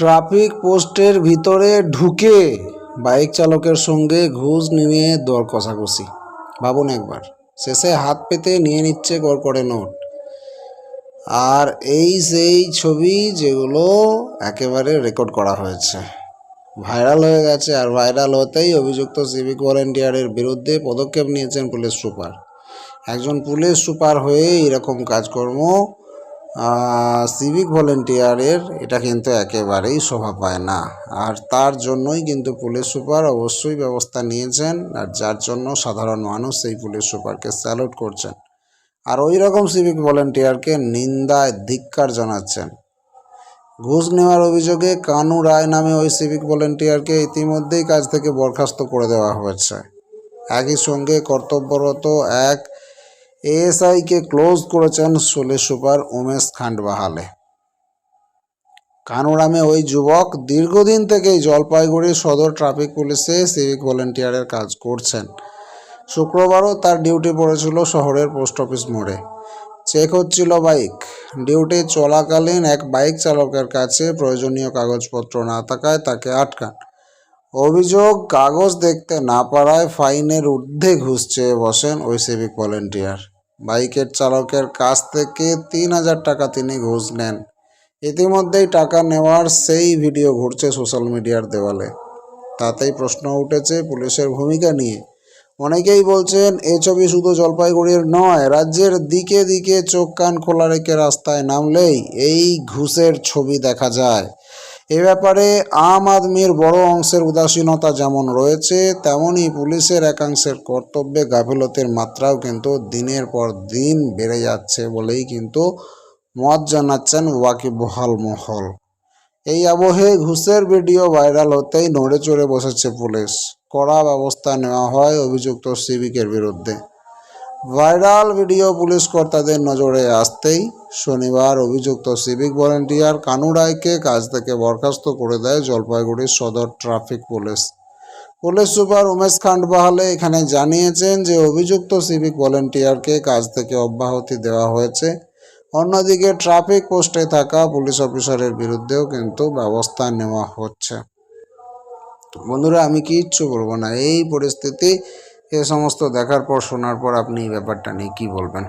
Traffic পোস্টের ভিতরে ঢুকে বাইক চালকের সঙ্গে ঘুষ নিয়ে দর কষাকষি। ভাবুন একবার, শেষে হাত পেতে নিয়ে নিচ্ছে করে নোট। আর এই সেই ছবি যেগুলো একেবারে রেকর্ড করা হয়েছে। ভাইরাল হয়ে গেছে আর ভাইরাল হতেই অভিযুক্ত সিভিক ভলেন্টিয়ারের বিরুদ্ধে পদক্ষেপ নিয়েছেন পুলিশ সুপার। একজন পুলিশ সুপার হয়ে এরকম কাজকর্ম সিভিক ভলেন্টিয়ারের এটা কিন্তু একেবারেই শোভা পায় না। আর তার জন্যই কিন্তু পুলিশ সুপার অবশ্যই ব্যবস্থা নিয়েছেন, আর যার জন্য সাধারণ মানুষ সেই পুলিশ সুপারকে স্যালুট করছেন। আর ওই রকম সিভিক ভলেন্টিয়ারকে নিন্দায় ধিক্কার জানাচ্ছেন। ঘুষ নেওয়ার অভিযোগে কানু রায় নামে ওই সিভিক ভলেন্টিয়ারকে ইতিমধ্যেই কাজ থেকে বরখাস্ত করে দেওয়া হয়েছে। একই সঙ্গে কর্তব্যরত এক এএসআইকে ক্লোজ করেছেন পুলিশ সুপার উমেশ খান্ডবাহালে। কানুরামে ওই যুবক দীর্ঘদিন থেকেই জলপাইগুড়ি সদর ট্রাফিক পুলিশে সিভিক ভলেন্টিয়ারের কাজ করছেন। শুক্রবারও তার ডিউটি পড়েছিল শহরের পোস্ট অফিস মোড়ে। চেক হচ্ছিল বাইক। ডিউটি চলাকালীন এক বাইক চালকের কাছে প্রয়োজনীয় কাগজপত্র না থাকায় তাকে আটকান। অভিযোগ কাগজ দেখতে না পারায় ফাইনের ঊর্ধ্বে ঘুষ চেয়ে বসেন ওই সিভিক ভলেন্টিয়ার। বাইকের চালকের কাছ থেকে তিন হাজার টাকা তিনি ঘুষ নেন। ইতিমধ্যেই টাকা নেওয়ার সেই ভিডিও ঘুরছে সোশ্যাল মিডিয়ার দেওয়ালে। তাতেই প্রশ্ন উঠেছে পুলিশের ভূমিকা নিয়ে। অনেকেই বলছেন, এ ছবি শুধু জলপাইগুড়ির নয়, রাজ্যের দিকে দিকে চোখ কান খোলা রেখে রাস্তায় নামলেই এই ঘুষের ছবি দেখা যায়। এ ব্যাপারে আম আদমির বড় অংশের উদাসীনতা যেমন রয়েছে, তেমনই পুলিশের একাংশের কর্তব্যে গাফিলতির মাত্রাও কিন্তু দিনের পর দিন বেড়ে যাচ্ছে বলেই কিন্তু মত জানাচ্ছেন ওয়াকিবহাল মহল। এই আবহে ঘুষের ভিডিও ভাইরাল হতেই নড়ে চড়ে বসেছে পুলিশ। কড়া ব্যবস্থা নেওয়া হয় অভিযুক্ত সিভিকের বিরুদ্ধে। ভাইরাল ভিডিও পুলিশ কর্তাদের নজরে আসতেই শনিবার অভিযুক্ত সিভিক ভলেন্টিয়ার কানু রায়কে কাজ থেকে বরখাস্ত করে দেয় জলপাইগুড়ির সদর traffic police. Police super Umesh Khandbahale এখানে জানিয়েছেন যে অভিযুক্ত সিভিক ভলেন্টিয়ারকে কাজ থেকে অব্যাহতি দেওয়া হয়েছে। অন্যদিকে ট্রাফিক পোস্টে থাকা পুলিশ অফিসারের বিরুদ্ধেও কিন্তু ব্যবস্থা নেওয়া হচ্ছে। বন্ধুরা, আমি কিচ্ছু বলব না। এই পরিস্থিতি এ সমস্ত দেখার পর শোনার পর আপনি এই ব্যাপারটা নিয়ে কী বলবেন?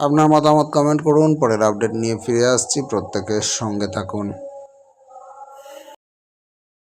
আপনার মতামত কমেন্ট করুন, পরের আপডেট নিয়ে ফিরে আসছি। প্রত্যেকের সঙ্গে থাকুন।